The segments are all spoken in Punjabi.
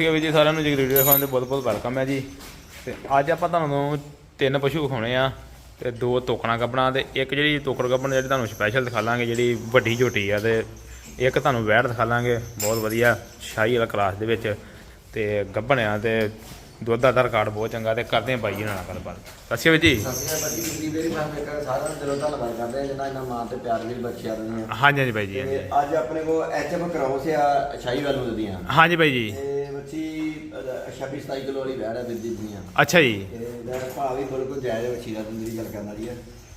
ਸਤਿ ਸ਼੍ਰੀ ਅਕਾਲ ਜੀ ਸਾਰਿਆਂ ਨੂੰ ਜੀ ਵੀਡੀਓ ਦੇਖਣ ਦੇ ਬਹੁਤ ਬਹੁਤ ਵੈਲਕਮ ਹੈ ਜੀ। ਤੇ ਅੱਜ ਆਪਾਂ ਤੁਹਾਨੂੰ ਤਿੰਨ ਪਸ਼ੂ ਵਿਖਾਉਣੇ ਆ ਤੇ ਦੋ ਤੋਕਣਾ ਗੱਬਣਾ ਤੇ ਇੱਕ ਜਿਹੜੀ ਤੋਕੜ ਗੱਬਣ ਜਿਹੜੀ ਤੁਹਾਨੂੰ ਸਪੈਸ਼ਲ ਦਿਖਾ ਲਾਂਗੇ ਜਿਹੜੀ ਵੱਡੀ ਝੋਟੀ ਆ ਤੇ ਇੱਕ ਤੁਹਾਨੂੰ ਵੈੜ ਦਿਖਾ ਲਾਂਗੇ ਬਹੁਤ ਵਧੀਆ ਸ਼ਾਹੀ ਵਾਲਾ ਕਲਾਸ ਦੇ ਵਿੱਚ। ਤੇ ਗੱਬਣ ਆ ਤੇ ਦੁੱਧ ਦਾ ਰਿਕਾਰਡ ਬਹੁਤ ਚੰਗਾ ਤੇ ਕਰਦੇ ਆ ਬਾਈ ਜੀ ਨਾਲ ਗੱਲਬਾਤ। ਸਤਿ ਸ਼੍ਰੀ ਅਕਾਲ ਜੀ। ਹਾਂ ਵੀ ਹਾਂਜੀ ਹਾਂਜੀ ਬਾਈ ਜੀ ਹਾਂਜੀ। ਅੱਜ ਆਪਣੇ ਕੋ ਐਚਐਫ ਕਰਾਉਸ ਆ ਸ਼ਾਹੀ ਵਾਲੂ ਦੀਆਂ। ਹਾਂਜੀ ਬਾਈ ਜੀ। ਤੇ ਬੱਚੀ 26 27 ਕਿਲੋ ਵਾਲੀ ਵੈੜ ਹੈ ਦਿੱਦੀ ਦੀਆਂ ਅੱਛਾ ਜੀ। ਤੇ ਦਾ ਭਾਅ ਵੀ ਬਿਲਕੁਲ ਜਾਇਜ਼ ਹੈ ਬੱਚੀ ਦਾ ਦਿੰਦੀ ਦੀ ਗੱਲ ਕਰਨ ਵਾਲੀ ਹੈ।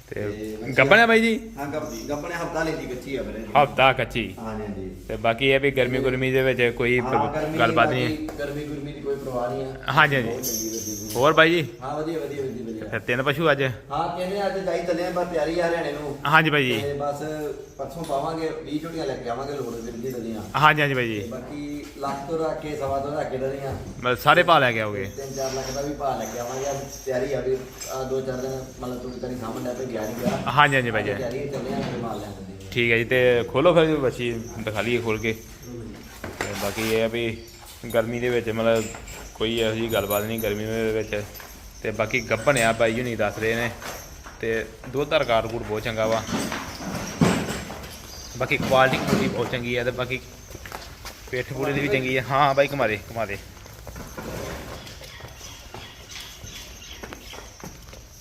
ਤੇ ਬੱਚੀ- ਗੱਬਣ ਆ ਬਾਈ ਜੀ? ਹਾਂ ਗੱਪੀ ਗੱਪਣੇ ਹਫਤਾ ਲੈਂਦੀ ਕੱਚੀ ਆ ਵੀਰੇ। ਹਫਤਾ ਕੱਚੀ। ਹਾਂਜੀ ਹਾਂਜੀ। ਤੇ ਬਾਕੀ ਇਹ ਵੀ ਗਰਮੀ ਗੁਰਮੀ ਦੇ ਵਿੱਚ ਕੋਈ ਹਾਂ, ਗੱਲਬਾਤ ਨਹੀਂ ਗਰਮੀ ਗੁਰਮੀ ਦੀ ਕੋਈ ਪਰਵਾਹ ਨਹੀਂ ਹੈ। ਹਾਂਜੀ। ਦੀ। ਹੋਰ ਬਾਈ ਜੀ? ਹਾਂ ਵਧੀਆ ਵਧੀਆ ਵਧੀਆ ਵਧੀਆ। ਫਿਰ ਤਿੰਨ ਪਸ਼ੂ ਅੱਜ? ਹਾਂ ਕਹਿੰਦੇ ਅੱਜ ਜਾਈ ਚੱਲੇ ਆ ਬਸ ਤਿਆਰੀ ਆ ਹਰਿਆਣੇ ਨੂੰ। ਹਾਂਜੀ ਬਾਈ ਜੀ। ਤੇ ਬਸ ਪਰਸੋਂ ਪਾਵਾਂਗੇ 20 ਝੋਟੀਆਂ ਲੈ ਕੇ ਆਵਾਂਗੇ ਲੋੜ ਵਿਰਦੀ ਦਲੀਆਂ ਹਾਂਜੀ ਹਾਂਜੀ ਬਾਈ ਤੇ ਜੀ ਬਾਕੀ ਲੱਖ ਤੋਂ ਰੱਖ ਕੇ ਸਵਾ ਤੋਂ ਰੱਖ ਕੇ ਦਲੀਆਂ ਬਸ ਸਾਰੇ ਪਾ ਲੈ ਕੇ ਆਓਗੇ? 3-4 ਲੱਖ ਦਾ ਵੀ ਭਾਅ ਲੈ ਕੇ ਆਵਾਂਗੇ। ਅੱਜ ਤਿਆਰੀ ਆ ਵੀ ਆ ਦੋ ਚਾਰ ਦਿਨ ਮਤਲਬ ਥੋੜੀ ਤਰੀ ਸਾਹਮਣੇ ਆ ਗਿਆ ਨਹੀਂ ਗਿਆ ਹਾਂਜੀ ਹਾਂਜੀ ਬਾਈ ਜੀ। ਤਿਆਰੀ ਚੱਲੇ ਆ ਫਿਰ ਮਾਲ ਦੀ ਠੀਕ ਹੈ ਜੀ ਤੇ ਖੋਲੋ ਫਿਰ ਬੱਚੀ ਦਿਖਾ ਲਈਏ ਖੋਲ ਕੇ। ਤੇ ਬਾਕੀ ਇਹ ਆ ਵੀ ਗਰਮੀ ਦੇ ਵਿੱਚ ਮਤਲਬ ਕੋਈ ਇਹੋ ਜਿਹੀ ਗੱਲਬਾਤ ਨਹੀਂ ਗਰਮੀ ਦੇ ਵਿੱਚ। ਤੇ ਬਾਕੀ ਗੱਭਣ ਆ ਬਾਈ ਜੀ ਨਹੀਂ ਦੱਸ ਰਹੇ ਨੇ। ਤੇ ਦੁੱਧ ਦਾ ਰਿਕਾਰਡ ਕੂਡ ਬਹੁਤ ਚੰਗਾ ਵਾ। ਬਾਕੀ ਕੁਆਲਿਟੀ ਕੁਆਲਿਟੀ ਬਹੁਤ ਚੰਗੀ ਹੈ ਤੇ ਬਾਕੀ ਪੇਠ ਪੂੜੇ ਦੀ ਵੀ ਚੰਗੀ ਹੈ ਹਾਂ ਬਾਈ ਕਮਾ ਦੇ ਕਮਾ ਦੇ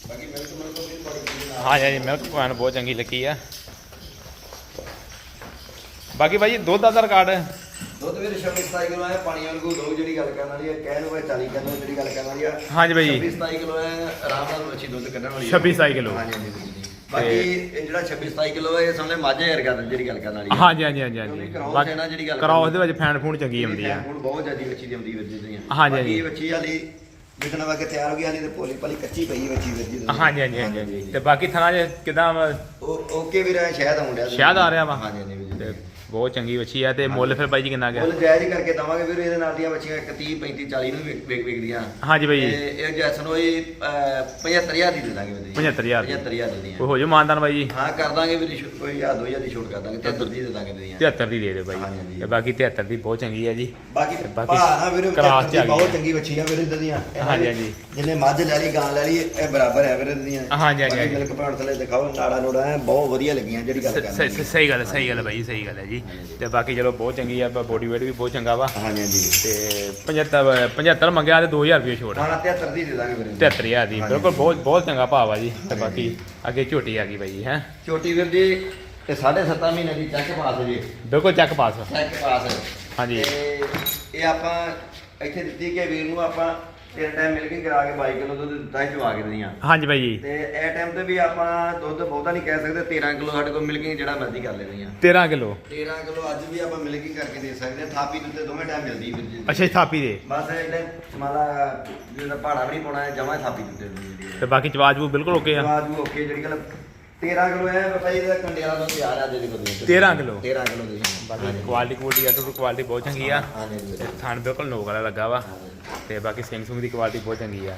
ਬਾਕੀ ਮੇਰੇ ਤੋਂ ਮੇਰੇ ਤੋਂ ਵੀ ਬੜੀ ਹਾਂ ਜੀ ਮਿਲਕ ਪਾਨ ਬਹੁਤ ਚੰਗੀ ਲੱਗੀ ਆ। ਬਾਕੀ ਭਾਈ ਦੁੱਧ ਦਾ ਰਿਕਾਰਡ ਦੁੱਧ ਵੀ ਰਿਸ਼ਵ 27 ਕਿਲੋ ਹੈ ਪਾਣੀ ਵਾਂਗੂ ਦੋ ਜਿਹੜੀ ਗੱਲ ਕਰਨ ਵਾਲੀ ਹੈ ਕਹਿ ਲਓ ਇਹ 40 ਕਿਲੋ ਜਿਹੜੀ ਗੱਲ ਕਰਨ ਵਾਲੀ ਹੈ। ਹਾਂਜੀ ਬਾਈ ਜੀ। 26 27 ਕਿਲੋ ਹੈ ਆਰਾਮ ਨਾਲ ਬੱਚੀ ਦੁੱਧ ਕੱਢਣ ਵਾਲੀ 26 27 ਕਿਲੋ। ਹਾਂਜੀ ਹਾਂਜੀ। ਬਾਕੀ ਇਹ ਜਿਹੜਾ 26 27 ਕਿਲੋ ਹੈ ਇਹ ਸਮਝੇ ਮਾਝੇ ਵਰਗਾ ਜਿਹੜੀ ਗੱਲ ਕਰਨ ਵਾਲੀ ਹੈ। ਹਾਂਜੀ ਹਾਂਜੀ ਹਾਂਜੀ ਹਾਂਜੀ। ਕਰਾਉਸ ਹੈ ਨਾ ਜਿਹੜੀ ਗੱਲ ਦੇ ਵਿੱਚ ਫੈਨ ਫੂਨ ਚੰਗੀ ਆਉਂਦੀ ਆ ਹੁਣ ਬਹੁਤ ਜ਼ਿਆਦੀ ਬੱਚੀ ਦੀ ਆਉਂਦੀ ਵੀਰ ਜੀ ਬਾਕੀ ਹਾਂਜੀ। ਇਹ ਵਾਲੀ ਵਿਕਣ ਵਾ ਕੇ ਤਿਆਰ ਹੋ ਗਈ ਹਾਲੀ ਤੇ ਭੋਲੀ ਭਾਲੀ ਕੱਚੀ ਪਈ ਹੈ ਬੱਚੀ ਵੀਰ ਜੀ। ਦੀ। ਹਾਂਜੀ ਹਾਂਜੀ ਹਾਂਜੀ। ਤੇ ਬਾਕੀ ਥਣਾ ਜੇ ਕਿਦਾਂ ਓਕੇ ਵੀਰ ਸ਼ਾਇਦ ਡਿਆ ਸ਼ਾਇਦ ਆ ਰਿਹਾ ਵਾ। ਹਾਂਜੀ ਹਾਂਜੀ ਬਹੁਤ ਚੰਗੀ ਬੱਚੀ ਆ ਤੇ ਮੁੱਲ ਫਿਰ ਬਾਈ ਜੀ ਕਿੰਨਾ ਗਿਆ? ਮੁੱਲ ਜਾਇਜ਼ ਹੀ ਕਰਕੇ ਦਵਾਂਗੇ ਵੀਰ ਇਹਦੇ ਨਾਲ ਦੀਆਂ ਇੱਕ 30 35 40 ਨੂੰ ਵੇਚ ਵਿਕਦੀਆਂ। ਹਾਂਜੀ ਬਾਈ ਤੇ ਜੀ ਇਹ ਜੈਸਨ ਹੋਈ 75000 ਦੀ ਦੇ ਦਾਂਗੇ ਵੀਰ। ਜੀ 75,000 ਦੀ। 75000 ਦੀ ਦੀਆਂ। ਹੋ ਜਾ ਮਾਨਦਾਨ ਬਾਈ ਜੀ। ਹਾਂ ਕਰ ਦਾਂਗੇ ਵੀਰ ਜੀ, ਕੋਈ 1000 2000 ਦੀ ਛੋਟ ਕਰ ਦਾਂਗੇ 73 ਦੀ ਦੇ ਦਾਂਗੇ ਦੀਆਂ 73 ਦੀ ਦੇ ਦਿਓ ਬਾਈ। ਤੇ ਬਾਕੀ 73 ਦੀ ਬਹੁਤ ਚੰਗੀ ਆ ਜੀ। ਬਾਕੀ ਤੇ ਬਾਕੀ ਭਾ ਨਾ ਵੀਰ ਬਹੁਤ ਹੈ। ਚੰਗੀ ਆ ਵੀਰ ਇਦਾਂ ਦੀਆਂ। ਹਾਂਜੀ, ਹਾਂਜੀ। ਜਿਹਨੇ ਮੱਝ ਲੈ ਲਈ ਗਾਂ ਲੈ ਲਈ ਇਹ ਬਰਾਬਰ ਹੈ ਵੀਰ ਇਦਾਂ ਦੀਆਂ। ਹਾਂਜੀ, ਹਾਂਜੀ। ਮਿਲਕ ਪਾਉਣ ਥਲੇ ਦਿਖਾਓ ਨਾੜਾ ਨੂੜਾ ਬਹੁਤ ਵਧੀਆ ਲੱਗੀਆਂ ਜਿਹੜੀ ਗੱਲ ਕਰਦੇ ਸਹੀ ਗੱਲ ਹੈ ਸਹੀ ਗੱਲ ਹੈ ਬਾਈ ਜੀ, ਸਹੀ ਗੱਲ ਹੈ ਜੀ। ਤੇ ਬਾਕੀ ਚਲੋ ਬਹੁਤ ਚੰਗੀ ਆ ਬੋਡੀ ਵੇਟ ਵੀ ਬਹੁਤ ਚੰਗਾ ਵਾ। ਹਾਂਜੀ ਹਾਂਜੀ। ਤੇ 75 75 ਮੰਗਿਆ ਤੇ 2000 ਰੁਪਏ ਛੋਟ। ਖਾਣਾ 73 ਦੀ ਦੇ ਦਾਂਗੇ ਵੀਰ 73000 ਦੀ ਹਾਂਜੀ। ਬਿਲਕੁਲ ਬਹੁਤ ਬਹੁਤ ਚੰਗਾ ਭਾਅ ਆ ਜੀ ਤੇ। ਬਾਕੀ ਅੱਗੇ ਝੋਟੀ ਆ ਗਈ ਬਾਈ ਜੀ ਹੈ। ਛੋਟੀ ਵੀਰ ਜੀ ਤੇ 7.5 ਮਹੀਨੇ ਦੀ ਚੈੱਕ ਪਾਸ ਜੀ। ਬਿਲਕੁਲ ਚੱਕ ਪਾਸ ਚੈੱਕ ਪਾਸ ਹਾਂਜੀ। ਤੇ ਇਹ ਆਪਾਂ ਇੱਥੇ ਦਿੱਤੀ ਕਿ ਵੀਰ ਨੂੰ ਆਪਾਂ ਤਿੰਨ ਟਾਈਮ ਮਿਲ ਕੇ ਕਰਾ ਕੇ 22 ਕਿਲੋ ਦੁੱਧ ਦਿੱਤਾ ਸੀ ਚਵਾ ਕੇ ਦੀਆਂ ਹਾਂਜੀ ਬਾਈ ਜੀ। ਤੇ ਇਹ ਟਾਈਮ ਤੇ ਵੀ ਆਪਾਂ ਦੁੱਧ ਬਹੁਤਾ ਨਹੀਂ ਕਹਿ ਸਕਦੇ 13 ਕਿਲੋ ਸਾਡੇ ਕੋਲ ਮਿਲ ਕੇ ਜਿਹੜਾ ਮਰਜ਼ੀ ਕਰ ਲੈਣੀ ਆ 13 ਕਿਲੋ? 13 ਕਿਲੋ ਅੱਜ ਵੀ ਆਪਾਂ ਮਿਲ ਕੇ ਕਰਕੇ ਦੇ ਸਕਦੇ ਹਾਂ। ਥਾਪੀ ਦੇ ਉੱਤੇ ਦੋਵੇਂ ਟਾਈਮ ਮਿਲਦੀ ਵੀਰ ਜੀ। ਅੱਛਾ ਜੀ, ਥਾਪੀ ਦੇ। ਬਸ ਇਹਨੇ ਮਾਲਾ ਜਿਹੜਾ ਪਹਾੜਾ ਵੀ ਨਹੀਂ ਪਾਉਣਾ ਜਮਾ ਥਾਪੀ ਦੇ ਉੱਤੇ ਤੇ ਬਾਕੀ ਚਵਾਜ ਵੀ ਬਿਲਕੁਲ ਓਕੇ ਆ। ਆਵਾਜ਼ ਓਕੇ ਜਿਹੜੀ ਗੱਲ 13 ਕਿਲੋ ਹੈ ਬਾਬਾ ਜੀ ਦਾ ਕੰਡੇ ਵਾਲਾ ਦੁੱਧ ਤਿਆਰ ਆ ਦੇ ਦੇਖੋ 13 ਕਿਲੋ। 13 ਕਿਲੋ ਦੇ ਬਾਕੀ ਕੁਆਲਿਟੀ ਕੁਆਲਿਟੀ ਆ ਟੋਟਲ ਕੁਆਲਿਟੀ ਬਹੁਤ ਚੰਗੀ ਆ। ਤੇ ਥਣ ਬਿਲਕੁਲ ਨੋਕ ਵਾਲਾ ਲੱਗਾ ਵਾ। ਤੇ ਬਾਕੀ ਸਿੰਘ ਸੁੰਗ ਦੀ ਕੁਆਲਿਟੀ ਬਹੁਤ ਚੰਗੀ ਆ।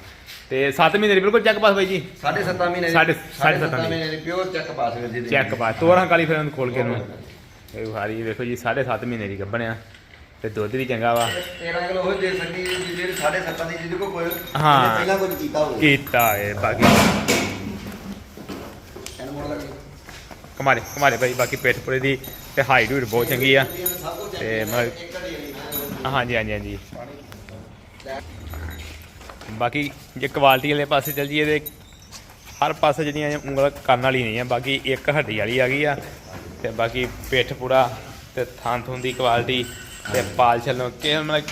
ਤੇ 7 ਮਹੀਨੇ ਦੀ ਬਿਲਕੁਲ ਚੱਕ ਪਾਸ ਬਾਈ ਜੀ? ਸਾਢੇ 7 ਮਹੀਨੇ ਦੀ- ਸਾਢੇ- ਸਾਢੇ ਸਾਢੇ ਸੱਤਾਂ ਸੱਤਾਂ ਮਹੀਨੇ। ਦੀ ਪਿਓਰ ਚੈੱਕ ਪਾਸ ਵੀਰ ਜੀ ਦੀ। ਚੈੱਕ ਪਾਸ ਤੋਰਾਂ ਕਾਲੀ ਫਿਰ ਖੋਲ ਕੇ ਇਹਨੂੰ। ਇਹ ਹਾਰੀ ਵੇਖੋ ਜੀ 7.5 ਮਹੀਨੇ ਦੀ ਗੱਭਣਿਆ। ਤੇ ਦੁੱਧ ਵੀ ਚੰਗਾ ਵਾ। 13 ਕਿਲੋ ਉਹ ਦੇ ਸਕਦੀ ਹੈ ਜੀ, ਜਿਹੜੀ ਸਾਢੇ 7 ਦੀ ਜਿਹਦੇ ਕੋ ਕੋਈ ਹਾਂ। ਪਹਿਲਾਂ ਕੁਝ ਕੀਤਾ ਹੋਵੇ। ਕੀਤਾ ਏ ਬਾਕੀ ਇਹਨੂੰ ਮੋੜ ਲੱਗੇ ਕਮਾਰੇ ਕਮਾਰੇ ਭਾਈ ਬਾਕੀ ਪੇਟ ਪੁਰੇ ਦੀ ਤੇ ਹਾਈਟ ਵੀ ਬਹੁਤ ਚੰਗੀ ਆ। ਸਭ ਕੁਝ ਤੇ ਮੈਂ ਹਾਂਜੀ ਹਾਂਜੀ ਹਾਂਜੀ। ਬਾਕੀ ਜੇ ਕੁਆਲਿਟੀ ਵਾਲੇ ਪਾਸੇ ਚੱਲ ਜੀਏ ਤੇ ਹਰ ਪਾਸੇ ਜਿਹੜੀਆਂ ਇਹ ਉਂਗਲ ਕਰਨ ਵਾਲੀ ਨਹੀਂ ਆ, ਬਾਕੀ ਇੱਕ ਹੱਡੀ ਵਾਲੀ ਆ ਗਈ ਆ। ਤੇ ਬਾਕੀ ਪਿੱਠ ਪੂਰਾ ਤੇ ਥਾਂ ਥੁੰ ਦੀ ਕੁਆਲਿਟੀ ਤੇ ਪਾਲ ਛੱਲੋਂ ਕਿ ਮਤਲਬ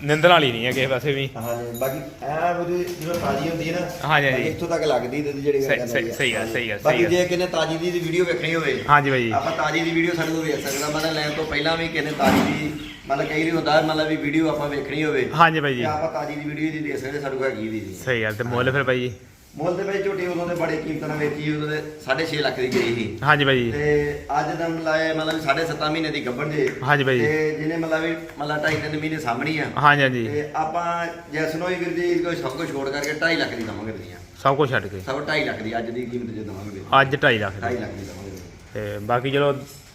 ਨਿੰਦਣ ਵਾਲੀ ਨਹੀਂ ਹੈ ਕਿਸੇ ਪਾਸੇ ਵੀ ਹਾਂਜੀ ਬਾਕੀ ਐ ਵੀ ਜਿਵੇਂ ਤਾਜੀ ਹੁੰਦੀ ਹੈ ਨਾ ਹਾਂਜੀ, ਹਾਂਜੀ। ਇੱਥੋਂ ਤੱਕ ਲੱਗਦੀ ਤੇ ਜਿਹੜੀ ਗੱਲ ਸਹੀ- ਸਹੀ- ਹੈ। ਸਹੀ ਗੱਲ, ਸਹੀ ਗੱਲ, ਬਾਕੀ ਸਹੀ ਗੱਲ। ਜੇ ਕਿਨੇ ਤਾਜੀ ਦੀ ਵੀਡੀਓ ਵੇਖਣੀ ਹੋਵੇ ਹਾਂਜੀ ਬਾਈ ਆਪਾਂ ਤਾਜੀ ਦੀ ਵੀਡੀਓ ਸਾਡੇ ਕੋਲ ਵੇਖ ਸਕਦਾ ਮਤਲਬ ਲੈਣ ਤੋਂ ਪਹਿਲਾਂ ਵੀ ਕਿਨੇ ਤਾਜੀ ਦੀ ਮਤਲਬ ਕਈ ਵਾਰੀ ਹੁੰਦਾ ਮਤਲਬ ਵੀ ਵੀਡੀਓ ਆਪਾਂ ਵੇਖਣੀ ਹੋਵੇ ਹਾਂਜੀ ਬਾਈ ਜੀ ਤੇ ਆਪਾਂ ਤਾਜੀ ਦੀ ਵੀਡੀਓ ਦੀ ਦੇ ਸਕਦੇ ਸਾਡੇ ਕੋਲ ਹੈਗੀ ਦੀ ਜੀ ਸਹੀ ਗੱਲ ਤੇ ਮੁੱਲ ਫਿਰ ਬਾਈ ਜੀ ਮੁੱਲ ਦੇ ਵਿੱਚ ਝੋਟੀ ਉਦੋਂ ਦੇ ਬੜੇ ਕੀਮਤਾਂ ਨਾਲ ਵੇਚੀ ਉਦੋਂ ਦੇ 6.5 ਲੱਖ ਦੀ ਗਈ ਸੀ। ਹਾਂਜੀ ਬਾਈ ਤੇ ਅੱਜ ਦਾ ਲਾਏ ਮਤਲਬ 7.5 ਮਹੀਨੇ ਦੀ ਗੱਭਣ ਜੇ। ਹਾਂਜੀ ਬਾਈ ਤੇ ਜਿਹਨੇ ਮਤਲਬ ਮਤਲਬ 2.5 3 ਮਹੀਨੇ ਸਾਹਮਣੀ ਆ। ਹਾਂਜੀ ਹਾਂਜੀ। ਤੇ ਆਪਾਂ ਜੈਸਨੋਈ ਵੀਰ ਜੀ ਕੋਈ ਸਭ ਕੁਝ ਛੋੜ ਕਰਕੇ 2.5 ਲੱਖ ਦੀ ਦਵਾਂਗੇ ਦੀਆਂ ਸਭ ਕੁਝ ਛੱਡ ਕੇ। ਸਭ 2.5 ਲੱਖ ਦੀ ਅੱਜ ਦੀ ਕੀਮਤ ਜੇ ਦਵਾਂਗੇ ਅੱਜ 2.5 ਲੱਖ ਦੀ। 2.5 ਲੱਖ ਦੀ ਦਵਾਂਗੇ ਤੇ ਬਾਕੀ ਚਲੋ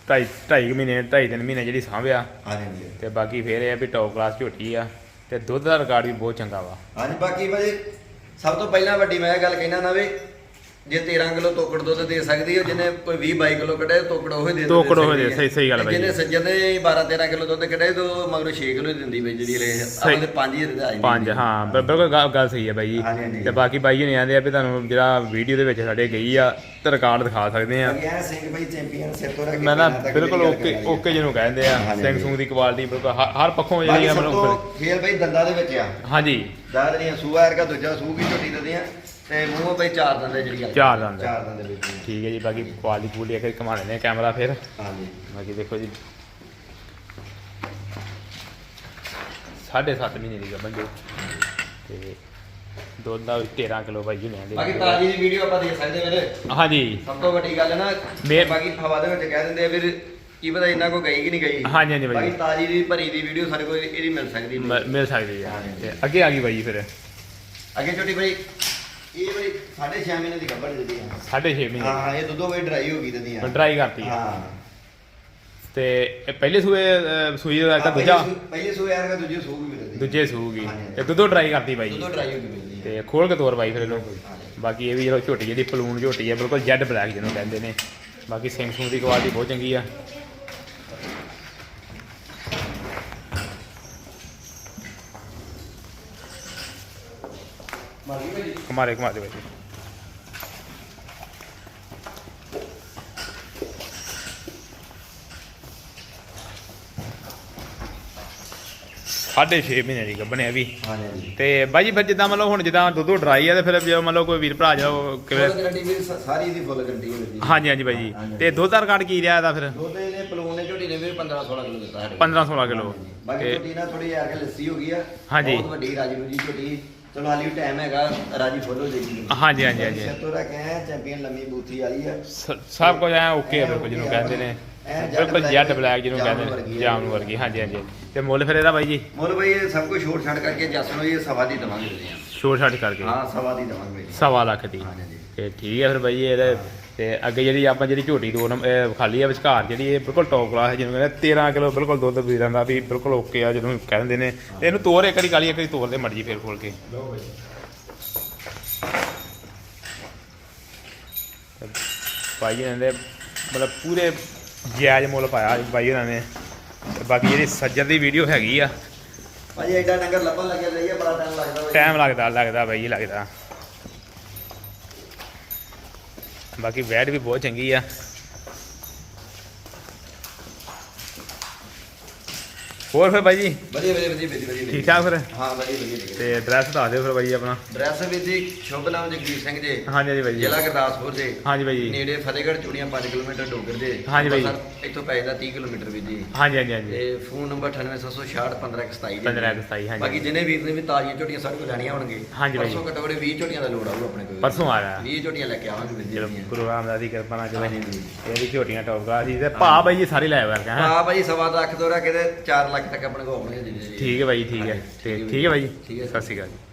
ਢਾਈ ਢਾਈ ਮਹੀਨੇ ਢਾਈ ਤਿੰਨ ਮਹੀਨੇ ਜਿਹੜੀ ਸਾਂਭਿਆ। ਹਾਂਜੀ ਤੇ ਬਾਕੀ ਫੇਰ ਇਹ ਆ ਵੀ ਟੌਪ ਕਲਾਸ ਝੋਟੀ ਆ। ਤੇ ਦੁੱਧ ਦਾ ਰਿਕਾਰਡ ਵੀ ਬਹੁਤ ਚੰਗਾ ਵਾ। ਹਾਂਜੀ ਬਾਕੀ ਭਾਜੀ ਸਭ ਤੋਂ ਪਹਿਲਾਂ ਵੱਡੀ ਮੈਂ ਇਹ ਗੱਲ ਕਹਿਣਾ ਨਾ ਵੀ ਜੇ 13 ਕਿਲੋ ਤੋਕੜ ਦੁੱਧ ਦੇ ਸਕਦੀ ਹੈ ਜਿਹਨੇ ਕੋਈ 20 22 ਕਿਲੋ ਕੱਢੇ ਤੋਕੜ ਉਹ ਦੇ ਤੋਕੜ ਉਹੀ ਦੇ, ਸਹੀ- ਸਹੀ ਗੱਲ ਹੈ ਬਾਈ ਜਿਹਨੇ। ਸੱਜਣ ਦੇ 12 13 ਕਿਲੋ ਦੁੱਧ ਕੱਢੇ ਤੋਂ ਮਗਰੋਂ 6 ਕਿਲੋ ਦਿੰਦੀ ਬਈ ਜਿਹੜੀ ਰੇ ਸਹੀ। ਆਪਣੇ 5 ਹੀ ਰਦਾ ਪੰਜ ਹਾਂ ਬਿਲਕੁਲ ਗੱਲ ਸਹੀ ਹੈ ਬਾਈ ਜੀ। ਤੇ ਬਾਕੀ ਬਾਈ ਜੀ ਨੇ ਆਂਦੇ ਆ ਵੀ ਤੁਹਾਨੂੰ ਜਿਹੜਾ ਵੀਡੀਓ ਦੇ ਵਿੱਚ ਸਾਡੇ ਗਈ ਆ ਤੇ ਰਿਕਾਰਡ ਦਿਖਾ ਸਕਦੇ ਆ ਗਿਆ ਸਿੰਘ ਭਾਈ ਚੈਂਪੀਅਨ ਸਿਰ ਤੋਂ ਰੱਖ ਮੈਂ ਨਾ ਬਿਲਕੁਲ ਓਕੇ ਓਕੇ ਜਿਹਨੂੰ ਕਹਿੰਦੇ ਆ ਸਿੰਘ। ਸੂੰਗ ਦੀ ਕੁਆਲਿਟੀ ਬਿਲਕੁਲ ਹਰ ਪੱਖੋਂ ਜਿਹੜੀ ਆ ਤੋਂ ਫੇਰ ਭਾਈ ਦੰਦਾਂ ਦੇ ਵਿੱਚ ਆ ਹਾਂਜੀ ਦਾਦ ਦੀਆਂ ਸੂਆ ਵਰਗਾ ਦੂਜਾ ਸੂ ਵੀ ਝੋਟੀ ਦਦੀਆਂ ਤੇ ਮੂੰਹ ਭਾਈ ਚਾਰ ਦੰਦੇ ਜਿਹੜੀ ਗੱਲ ਚਾਰ ਦੰਦ। ਚਾਰ ਦੰਦੇ ਵਿੱਚ ਠੀਕ ਹੈ ਜੀ ਬਾਕੀ ਕੁਆਲਿਟੀ ਪੂਰੀ ਇੱਕ ਘਮਾ ਲੈਂਦੇ ਆ ਕੈਮਰਾ ਫਿਰ। ਹਾਂਜੀ। ਬਾਕੀ ਦੇਖੋ ਜੀ। ਸਾਢੇ ਸੱਤ ਮਹੀਨੇ ਦੀ ਗੱਭਣ ਜੋ। ਤੇ ਦੁੱਧ ਦਾ ਵੀ 13 ਕਿਲੋ ਬਾਈ ਜੀ ਬਾਕੀ ਤਾਜੀ ਦੀ ਵੀਡੀਓ ਆਪਾਂ ਦੇ ਸਕਦੇ ਵੀਰੇ। ਹਾਂਜੀ। ਸਭ ਤੋਂ ਵੱਡੀ ਗੱਲ ਹੈ ਨਾ ਬਾਕੀ ਹਵਾ ਦੇ ਵਿੱਚ ਕਹਿ ਦਿੰਦੇ ਆ ਵੀਰ ਕੀ ਪਤਾ ਇੰਨਾ ਕੋ ਗਈ ਕਿ ਨਹੀਂ ਗਈ। ਹਾਂਜੀ, ਹਾਂਜੀ ਬਾਈ। ਬਾਕੀ ਤਾਜੀ ਦੀ ਭਰੀ ਦੀ ਵੀਡੀਓ ਸਾਡੇ ਕੋਲ ਇਹਦੀ ਮਿਲ ਸਕਦੀ ਮਿਲ ਸਕਦੀ ਹੈ। ਤੇ ਅੱਗੇ ਆ ਗਈ ਜੀ ਫਿਰ। ਅੱਗੇ ਛੋਟੀ ਭਾਈ। ਇਹ 6.5 ਮਹੀਨੇ ਦੀ ਗੱਭੜ ਦਿੱਤੀ ਆ। ਸਾਢੇ ਛੇ ਮਹੀਨੇ। ਹਾਂ ਇਹ ਦੁੱਧੋ ਵੀ ਡਰਾਈ ਹੋ ਗਈ ਦਿੱਤੀ ਆ। ਡਰਾਈ ਕਰਤੀ ਆ। ਹਾਂ। ਤੇ ਇਹ ਪਹਿਲੇ ਸੂਏ ਸੂਈ ਦਾ ਦੂਜਾ ਪਹਿਲੇ ਸੂਏ ਯਾਰ ਦੂਜੇ ਸੂ ਵੀ ਮਿਲਦੀ ਦੂਜੇ ਸੂਗੀ ਹਾਂਜੀ। ਤੇ ਦੁੱਧੋਂ ਡਰਾਈ ਕਰਤੀ ਬਾਈ ਜੀ। ਦੁੱਧੋ ਡਰਾਈ ਹੋ ਗਈ ਮਿਲਦੀ ਆ। ਤੇ ਖੋਲ ਕੇ ਤੋਰ ਬਾਈ ਫਿਰ ਇਹਨੂੰ। ਬਾਕੀ ਇਹ ਵੀ ਜਿਹੜਾ ਝੋਟੀ ਜਿਹੜੀ ਪਲੂਨ ਝੋਟੀ ਹੈ ਬਿਲਕੁਲ ਜੈਡ ਬਲੈਕ ਜਿਹਨੂੰ ਕਹਿੰਦੇ ਨੇ। ਬਾਕੀ ਸਿੰਘ ਸੂੰ ਦੀ ਕੁਆਲਿਟੀ ਬਹੁਤ ਚੰਗੀ ਆ। ਕਮਾਰੇ ਬਾਈ ਜੀ ਸਾਢੇ ਛੇ ਮਹੀਨੇ ਦੀ ਗੱਭਣ ਹੈ ਵੀ ਹਾਂਜੀ ਤੇ ਬਾਈ ਜੀ ਫਿਰ ਜਿੱਦਾਂ ਮਤਲਬ ਹੁਣ ਜਿੱਦਾਂ ਦੁੱਧੋਂ ਡਰਾਈ ਆ ਤੇ ਫਿਰ ਜੇ ਲਓ ਕੋਈ ਵੀਰ ਭਰਾ ਜਾਓ ਕਿਵੇਂ ਗਰੰਟੀ ਵੀ ਸਾਰੀ ਦੀ ਫੁੱਲ ਗਰੰਟੀ ਹੈ ਜੀ ਹਾਂਜੀ ਹਾਂਜੀ ਬਾਈ ਜੀ। ਤੇ ਦੁੱਧ ਦਾ ਰਿਕਾਰਡ ਕੀ ਰਿਹਾ ਇਹਦਾ ਫਿਰ ਦੁੱਧ ਇਹਨੇ ਪਲੂਨ ਨੇ ਝੋਟੀ ਨੇ ਵੀ 15 16 ਕਿਲੋ ਦਿੱਤਾ ਸਾਡੇ 15 16 ਕਿਲੋ ਬਾਕੀ ਝੋਟੀ ਨਾਲ ਥੋੜੀ ਯਾਰ ਕੇ ਲੱਸੀ ਹੋ ਗਈ ਆ ਹਾਂਜੀ। ਬਹੁਤ ਵੱਡੀ ਰਾਜੀ ਨੂੰ ਜੀ ਝੋਟੀ ਚਲੋ ਹਾਲੀ ਟਾਈਮ ਹੈਗਾ ਰਾਜੀ ਫੁੱਲ ਹੋ ਜਾਏਗੀ ਹਾਂਜੀ, ਹਾਂਜੀ, ਹਾਂਜੀ। ਸਿਰ ਤੋਂ ਰੱਖ ਕੇ ਚੈਂਪੀਅਨ ਲੰਮੀ ਬੂਥੀ ਵਾਲੀ ਆ। ਸਭ ਕੁਝ ਐ ਓਕੇ ਆ ਬਿਲਕੁਲ ਜਿਹਨੂੰ ਕਹਿੰਦੇ ਨੇ। ਬਿਲਕੁਲ ਬਲੈਕ ਜੈਟ ਬਲੈਕ ਜਿਹਨੂੰ ਕਹਿੰਦੇ ਨੇ ਆ। ਜਾਮਨ ਵਰਗੀ ਹਾਂਜੀ ਹਾਂਜੀ। ਤੇ ਮੁੱਲ ਫਿਰ ਇਹਦਾ ਬਾਈ ਜੀ? ਮੁੱਲ ਬਈ ਇਹ ਸਭ ਕੁਝ ਛੋੜ ਛੱਡ ਕਰਕੇ ਜੱਸ ਨੂੰ ਇਹ ਸਵਾ ਦੀ ਦਵਾਂਗੇ। ਜੀ ਛੋਟ ਛੱਡ ਕਰਕੇ? ਹਾਂ ਸਵਾ ਦੀ ਦਵਾਂਗੇ। ਜੀ ਸਵਾ ਲੱਖ ਦੀ। ਤੇ ਠੀਕ ਹੈ ਫਿਰ ਬਾਈ ਜੀ ਇਹਦੇ ਤੇ ਅੱਗੇ ਜਿਹੜੀ ਆਪਾਂ ਜਿਹੜੀ ਝੋਟੀ ਦੋ ਨੰਬਰ ਖਾਲੀ ਆ ਵਿਚਕਾਰ ਜਿਹੜੀ ਇਹ ਬਿਲਕੁਲ ਟੌਪ ਕਲਾਸ ਜਿਹਨੂੰ ਕਹਿੰਦੇ 13 ਕਿਲੋ ਬਿਲਕੁਲ ਦੁੱਧ ਵੀਰਾਂ ਦਾ ਵੀ ਬਿਲਕੁਲ ਓਕੇ ਆ ਜਿਹਨੂੰ ਕਹਿੰਦੇ ਨੇ। ਤੇ ਇਹਨੂੰ ਤੋਰ ਇੱਕ ਵਾਰੀ ਕਾਲੀ ਇੱਕ ਵਾਰੀ ਤੋਰ ਦੇ ਮਰਜ਼ੀ ਫੇਰ ਖੋਲ ਕੇ। ਲੋ ਬਈ। ਭਾਈ ਜੀ ਨੇ ਮਤਲਬ ਪੂਰੇ ਜਾਇਜ਼ ਮੁੱਲ ਪਾਇਆ ਬਾਈ ਉਹਨਾਂ ਨੇ। ਬਾਕੀ ਜਿਹੜੀ ਸੱਜਰ ਦੀ ਵੀਡੀਓ ਹੈਗੀ ਆ। ਭਾਜੀ ਐਡਾ ਡੰਗਰ ਲੱਭਣ ਲੱਗਿਆ ਜਾਈਏ ਬੜਾ ਟਾਈਮ ਲੱਗਦਾ ਟਾਈਮ ਲੱਗਦਾ ਲੱਗਦਾ ਬਾਈ ਲੱਗਦਾ। ਬਾਕੀ ਵੈਟ ਵੀ ਬਹੁਤ ਚੰਗੀ ਆ। ਹੋਰ ਫਿਰ ਬਾਈ ਜੀ? ਵਧੀਆ ਵਧੀਆ ਵਧੀਆ ਵਧੀਆ ਵਧੀਆ ਠੀਕ ਠਾਕ ਫਿਰ? ਹਾਂ ਵਧੀਆ ਵਧੀਆ ਤੇ ਐਡਰੈਸ ਦੱਸ ਦਿਓ ਫਿਰ ਬਾਈ ਜੀ ਆਪਣਾ। ਡਰੈਸ ਵੀ ਜੀ ਸ਼ੁਭ ਨਾਮ ਜਗਦੀਪ ਸਿੰਘ ਜੀ। ਹਾਂਜੀ ਹਾਂਜੀ ਬਾਈ ਜੀ। ਜ਼ਿਲ੍ਹਾ ਗੁਰਦਾਸਪੁਰ ਦੇ ਹਾਂਜੀ ਬਾਈ ਜੀ। ਨੇੜੇ ਫਤਿਹਗੜ੍ਹ ਚੂੜੀਆਂ 5 ਕਿਲੋਮੀਟਰ ਡੋਗਰ ਦੇ। ਹਾਂਜੀ ਬਾਈ। ਇੱਥੋਂ ਪੈ ਜਾਂਦਾ 30 ਕਿਲੋਮੀਟਰ ਵੀ ਜੀ। ਹਾਂਜੀ ਹਾਂਜੀ ਹਾਂਜੀ। ਤੇ ਫੋਨ ਨੰਬਰ 98766 15 ਕੁ ਸਤਾਈ, ਹਾਂਜੀ। ਬਾਕੀ ਜਿਹਨੇ ਵੀਰ ਨੇ ਵੀ ਤਾਜ਼ੀਆਂ ਝੋਟੀਆਂ ਸਾਡੇ ਕੋਲ ਲੈਣੀਆਂ ਹੋਣਗੇ। ਹਾਂਜੀ ਬਾਈ। ਪਰਸੋਂ ਘੱਟੋ ਘੱਟ 20 ਝੋਟੀਆਂ ਦਾ ਲੋੜ ਆਊ ਆਪਣੇ ਕੋਲ। ਪਰਸੋਂ ਆ ਰਿਹਾ। 20 ਝੋਟੀਆਂ ਲੈ ਕੇ ਆਵਾਂਗੇ ਵੀਰ ਜੀ ਗੁਰੂ ਰਾਮਦਾਸ ਦੀ ਕਿਰਪਾ ਨਾਲ ਚਲੋ। ਜੀ। ਇਹ ਵੀ ਝੋਟੀਆਂ ਟੌਪ ਕਲਾਸ ਦੀ। ਤੇ ਭਾ ਬਾਈ ਜੀ ਸਾਰੇ ਲੈ ਵਰਗਾ ਹੈ। ਹਾਂ ਭਾਈ ਸਵਾ ਲੱਖ ਤੋਂ ਰੱਖ ਕੇ ਤੇ 4 ਲੱਖ ਤੱਕ ਆਪਣੇ ਕੋਲ ਆਉਣਗੇ ਜੀ। ਠੀਕ ਹੈ ਬਾਈ ਠੀਕ ਹੈ। ਤੇ ਠੀਕ ਹੈ ਬਾਈ ਠੀਕ ਹੈ। ਸਤਿ ਸ਼੍ਰੀ ਅਕਾਲ ਜੀ।